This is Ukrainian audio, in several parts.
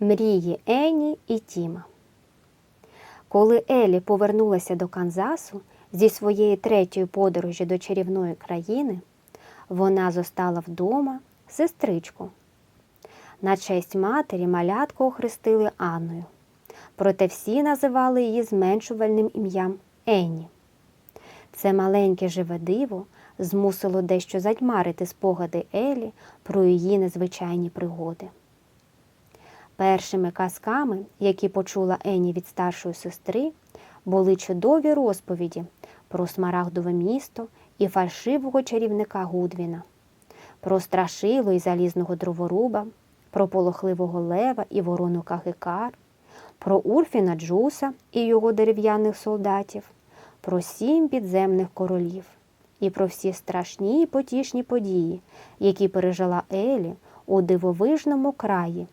Мрії Ені і Тіма. Коли Елі повернулася до Канзасу зі своєї третьої подорожі до чарівної країни, вона зостала вдома сестричку. На честь матері малятку охрестили Анною, проте всі називали її зменшувальним ім'ям Енні. Це маленьке живе диво змусило дещо затьмарити спогади Елі про її незвичайні пригоди. Першими казками, які почула Ені від старшої сестри, були чудові розповіді про смарагдове місто і фальшивого чарівника Гудвіна, про страшило і залізного дроворуба, про полохливого лева і ворону Кагикар, про Урфіна Джуса і його дерев'яних солдатів, про сім підземних королів і про всі страшні і потішні події, які пережила Елі у дивовижному краї,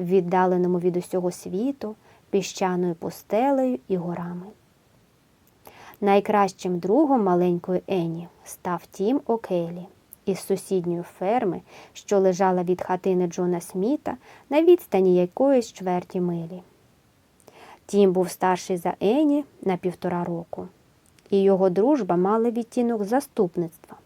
віддаленому від усього світу, піщаною постелею і горами. Найкращим другом маленької Ені став Тім Окелі із сусідньої ферми, що лежала від хатини Джона Сміта на відстані якоїсь чверті милі. Тім був старший за Ені на півтора року, і його дружба мала відтінок заступництва.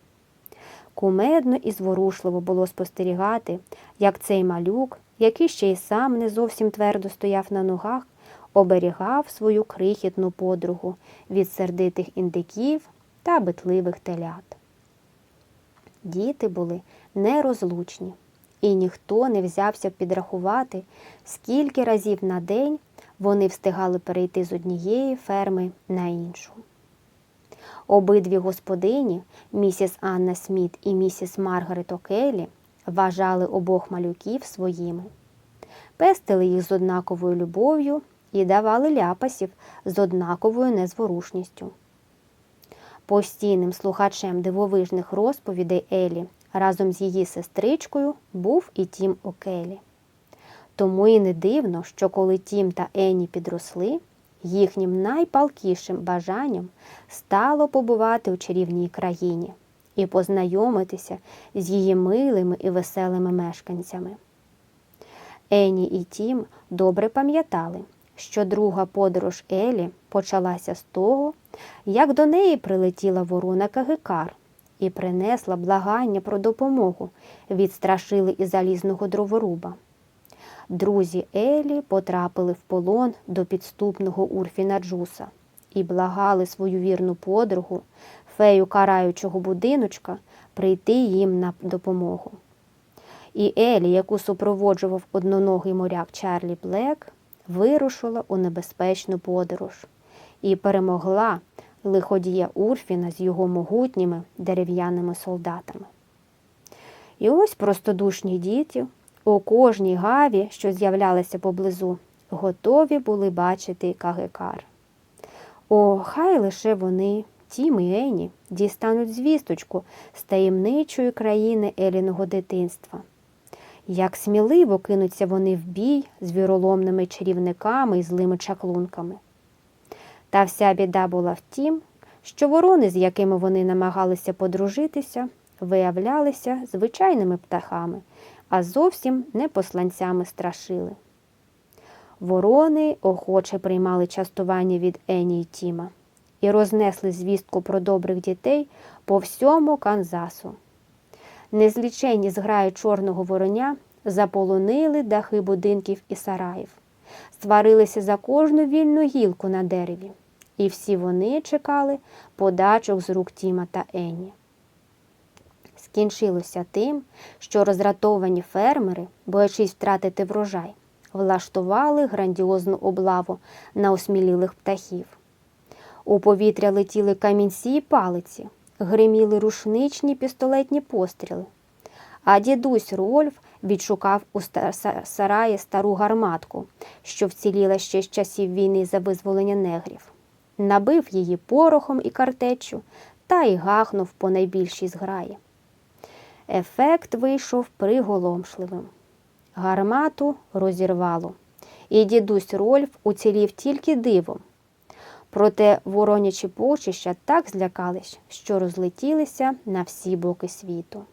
Кумедно і зворушливо було спостерігати, як цей малюк, який ще й сам не зовсім твердо стояв на ногах, оберігав свою крихітну подругу від сердитих індиків та битливих телят. Діти були нерозлучні, і ніхто не взявся підрахувати, скільки разів на день вони встигали перейти з однієї ферми на іншу. Обидві господині, місіс Анна Сміт і місіс Маргарет Окелі, вважали обох малюків своїми, пестили їх з однаковою любов'ю і давали ляпасів з однаковою незворушністю. Постійним слухачем дивовижних розповідей Елі разом з її сестричкою був і Тім Окелі. Тому і не дивно, що коли Тім та Ені підросли, їхнім найпалкішим бажанням стало побувати у чарівній країні і познайомитися з її милими і веселими мешканцями. Ені і Тім добре пам'ятали, що друга подорож Елі почалася з того, як до неї прилетіла ворона Кагикар і принесла благання про допомогу від страшили і залізного дроворуба. Друзі Елі потрапили в полон до підступного Урфіна Джуса і благали свою вірну подругу, фею караючого будиночка, прийти їм на допомогу. І Елі, яку супроводжував одноногий моряк Чарлі Блек, вирушила у небезпечну подорож і перемогла лиходія Урфіна з його могутніми дерев'яними солдатами. І ось простодушні діти у кожній гаві, що з'являлися поблизу, готові були бачити Кагекар. О, хай лише вони, Тім і Ені, дістануть звісточку з таємничої країни Еліного дитинства. Як сміливо кинуться вони в бій з віроломними чарівниками і злими чаклунками. Та вся біда була в тім, що ворони, з якими вони намагалися подружитися, виявлялися звичайними птахами, а зовсім не посланцями страшили. Ворони охоче приймали частування від Ені й Тіма і рознесли звістку про добрих дітей по всьому Канзасу. Незліченні зграї чорного вороня заполонили дахи будинків і сараїв, сварилися за кожну вільну гілку на дереві, і всі вони чекали подачок з рук Тіма та Енні. Скінчилося тим, що роздратовані фермери, боячись втратити врожай, влаштували грандіозну облаву на осмілілих птахів. У повітря летіли камінці й палиці, гриміли рушничні пістолетні постріли. А дідусь Рольф відшукав у сараї стару гарматку, що вціліла ще з часів війни за визволення негрів, набив її порохом і картечю та й гахнув по найбільшій зграї. Ефект вийшов приголомшливим. Гармату розірвало, і дідусь Рольф уцілів тільки дивом. Проте воронячі почища так злякались, що розлетілися на всі боки світу.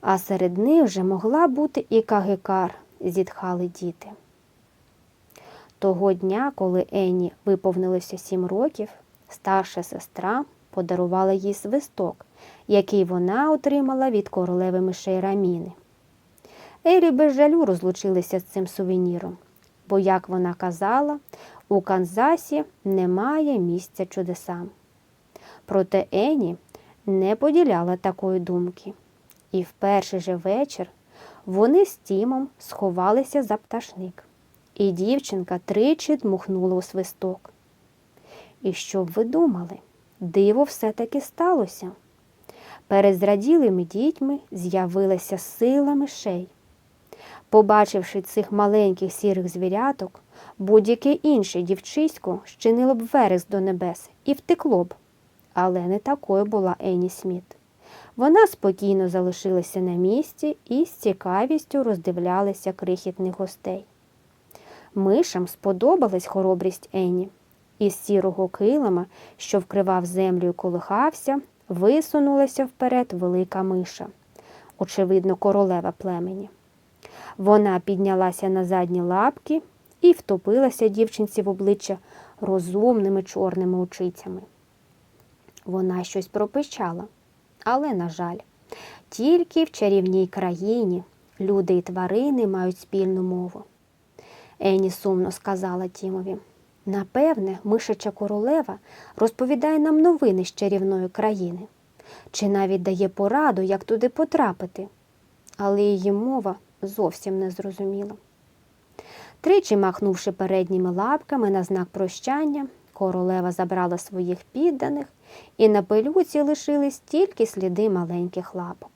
А серед них вже могла бути і Кагикар, зітхали діти. Того дня, коли Енні виповнилося сім років, старша сестра подарувала їй свисток, який вона отримала від королеви мишей Раміни. Елі без жалю розлучилися з цим сувеніром, бо, як вона казала, у Канзасі немає місця чудесам. Проте Ені не поділяла такої думки, і в перший же вечір вони з Тімом сховалися за пташник, і дівчинка тричі дмухнула у свисток. І що б ви думали? Диво все-таки сталося. Перед зраділими дітьми з'явилася сила мишей. Побачивши цих маленьких сірих звіряток, будь-яке інше дівчисько щинило б верес до небес і втекло б. Але не такою була Ені Сміт. Вона спокійно залишилася на місці і з цікавістю роздивлялася крихітних гостей. Мишам сподобалась хоробрість Ені. Із сірого килима, що вкривав землю і колихався, висунулася вперед велика миша, очевидно, королева племені. Вона піднялася на задні лапки і втопилася дівчинці в обличчя розумними чорними очицями. Вона щось пропищала, але, на жаль, тільки в чарівній країні люди і тварини мають спільну мову. Ені сумно сказала Тімові. Напевне, мишача королева розповідає нам новини з чарівної країни, чи навіть дає пораду, як туди потрапити, але її мова зовсім не зрозуміла. Тричі махнувши передніми лапками на знак прощання, королева забрала своїх підданих, і на пилюці лишились тільки сліди маленьких лапок.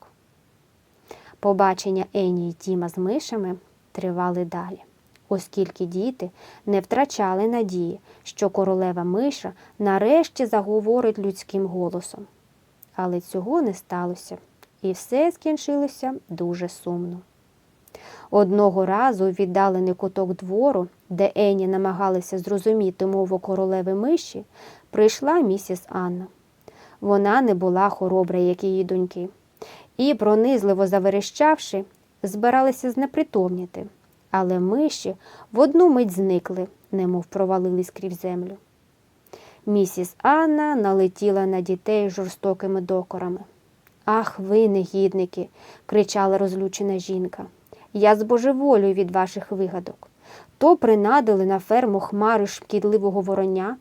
Побачення Ені й Тіма з мишами тривали далі, оскільки діти не втрачали надії, що королева миша нарешті заговорить людським голосом. Але цього не сталося, і все скінчилося дуже сумно. Одного разу у віддалений куток двору, де Ені намагалася зрозуміти мову королеви миші, прийшла місіс Анна. Вона не була хоробра, як її доньки, і, пронизливо заверещавши, збиралися знепритомніти, але миші в одну мить зникли, немов провалились крізь землю. Місіс Анна налетіла на дітей жорстокими докорами. Ах, ви, негідники, кричала розлючена жінка. Я збожеволюю від ваших вигадок. То принадили на ферму хмари шкідливого вороня,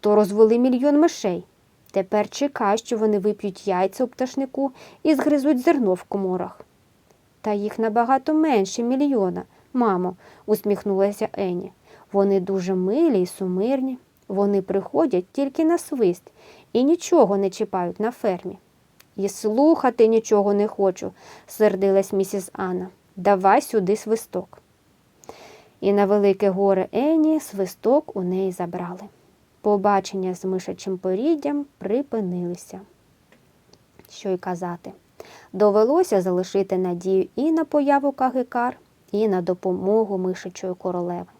то розвели мільйон мишей. Тепер чекай, що вони вип'ють яйця у пташнику і згризуть зерно в коморах. Та їх набагато менше мільйона, мамо, усміхнулася Ені. Вони дуже милі і сумирні. Вони приходять тільки на свист і нічого не чіпають на фермі. І слухати нічого не хочу, сердилась місіс Анна. Давай сюди свисток. І на велике горе Ені свисток у неї забрали. Побачення з мишачим поріддям припинилися. Що й казати, довелося залишити надію і на появу Кагикар, і на допомогу мишачої королеви.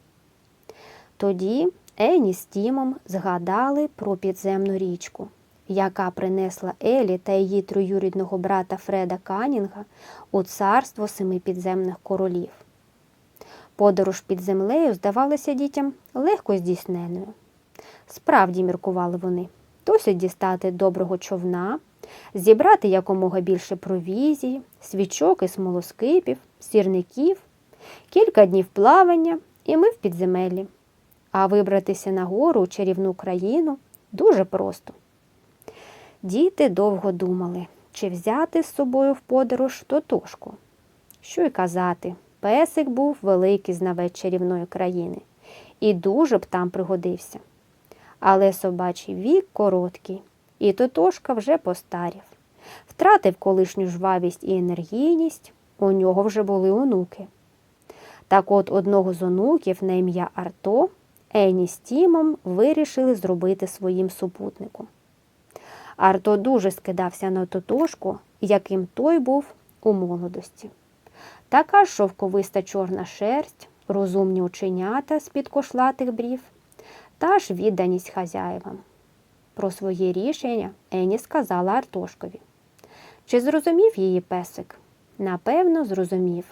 Тоді Ені з Тімом згадали про підземну річку, яка принесла Елі та її троюрідного брата Фреда Канінга у царство семи підземних королів. Подорож під землею здавалася дітям легко здійсненою. Справді міркували вони досить дістати доброго човна, зібрати якомога більше провізії, свічок і смолоскипів, сірників, кілька днів плавання, і ми в підземеллі. А вибратися на гору у чарівну країну дуже просто. Діти довго думали, чи взяти з собою в подорож тотошку. Що й казати, песик був великий знавець чарівної країни і дуже б там пригодився. Але собачий вік короткий, і Тотошка вже постарів. Втратив колишню жвавість і енергійність, у нього вже були онуки. Так от одного з онуків на ім'я Арто Ені з Тімом вирішили зробити своїм супутником. Арто дуже скидався на Тотошку, яким той був у молодості. Така шовковиста чорна шерсть, розумні оченята з-під кошлатих брів та ж відданість хазяєвам. Про своє рішення Ені сказала Артошкові. Чи зрозумів її песик? Напевно, зрозумів.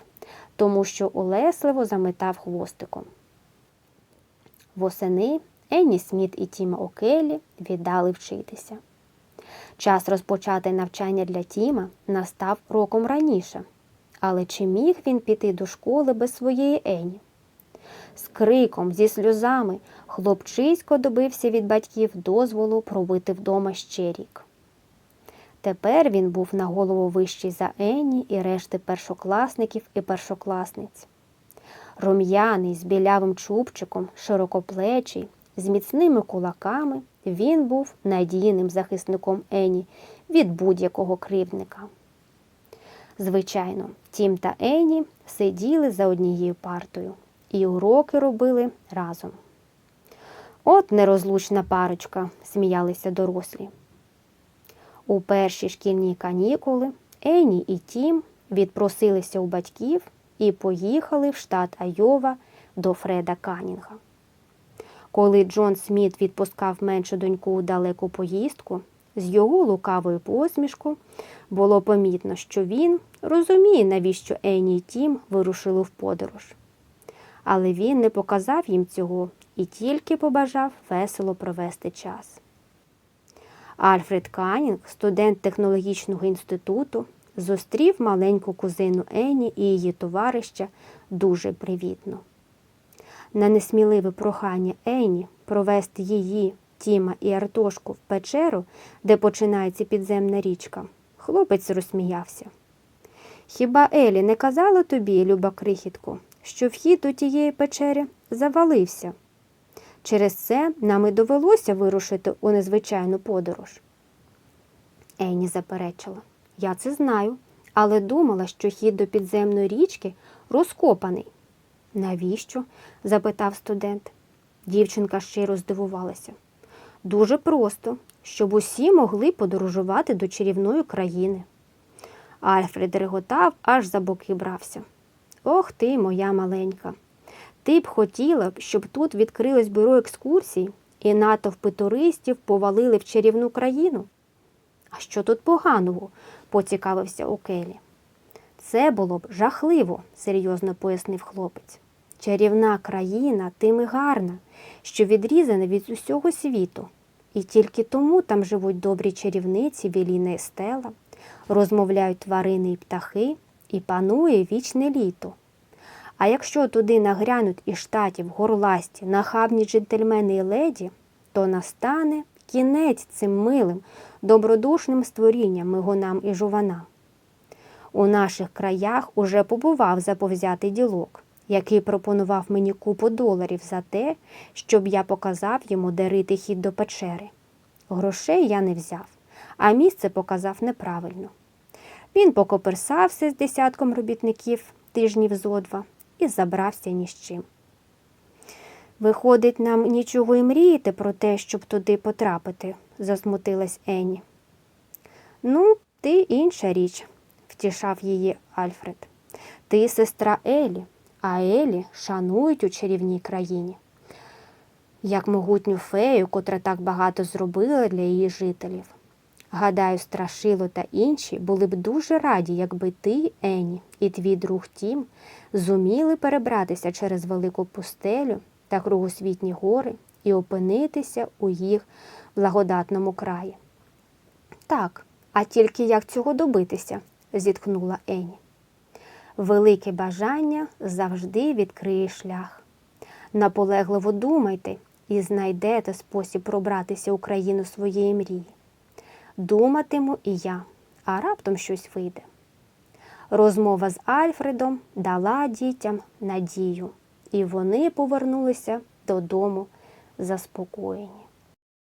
тому що улесливо заметав хвостиком. Восени Енні Сміт і Тіма Окелі віддали вчитися. Час розпочати навчання для Тіма настав роком раніше, але чи міг він піти до школи без своєї Ені? З криком, зі сльозами хлопчисько добився від батьків дозволу пробити вдома ще рік. Тепер він був на голову вищий за Енні і решти першокласників і першокласниць. Рум'яний, з білявим чубчиком, широкоплечий, з міцними кулаками, він був надійним захисником Ені від будь-якого кривдника. Звичайно, Тім та Ені сиділи за однією партою і уроки робили разом. От нерозлучна парочка, сміялися дорослі. У перші шкільні канікули Ені і Тім відпросилися у батьків і поїхали в штат Айова до Фреда Канінга. Коли Джон Сміт відпускав меншу доньку у далеку поїздку, з його лукавою посмішкою було помітно, що він розуміє, навіщо Ені і Тім вирушили в подорож. Але він не показав їм цього і тільки побажав весело провести час. Альфред Канінг, студент технологічного інституту, зустрів маленьку кузину Ені і її товариша дуже привітно. На несміливе прохання Ені провести її, Тіма і Артошку в печеру, де починається підземна річка, хлопець розсміявся. Хіба Елі не казала тобі, люба крихітко, що вхід до тієї печери завалився? Через це нам і довелося вирушити у незвичайну подорож. Ені заперечила. Я це знаю, але думала, що хід до підземної річки розкопаний. Навіщо? запитав студент. Дівчинка щиро здивувалася. Дуже просто, щоб усі могли подорожувати до чарівної країни. Альфред реготав, аж за боки брався. Ох ти, моя маленька. Ти б хотіла щоб тут відкрилось бюро екскурсій і натовпи туристів повалили в чарівну країну? А що тут поганого? поцікавився Окелі. Це було б жахливо, серйозно пояснив хлопець. Чарівна країна тим і гарна, що відрізана від усього світу. І тільки тому там живуть добрі чарівниці Віліна і Стела, розмовляють тварини і птахи, і панує вічне літо. А якщо туди нагрянуть із штатів горласті, нахабні джентльмени і леді, то настане кінець цим милим, добродушним створінням мигонам і жуванам. У наших краях уже побував заповзятий ділок, який пропонував мені купу доларів за те, щоб я показав йому дарити хід до печери. Грошей я не взяв, а місце показав неправильно. Він покоперсався з десятком робітників тижнів зо два і забрався ні з чим. Виходить, нам нічого і мріяти про те, щоб туди потрапити, засмутилась Енні. Ну, ти інша річ, втішав її Альфред. Ти сестра Елі, а Елі шанують у чарівній країні. Як могутню фею, котра так багато зробила для її жителів. Гадаю, страшило та інші були б дуже раді, якби ти, Ені, і твій друг Тім зуміли перебратися через велику пустелю та кругосвітні гори і опинитися у їх благодатному краї. Так, а тільки як цього добитися? зітхнула Ені. Велике бажання завжди відкриє шлях. Наполегливо думайте і знайдете спосіб пробратися у країну своєї мрії. Думатиму і я, а раптом щось вийде. Розмова з Альфредом дала дітям надію, і вони повернулися додому заспокоєні.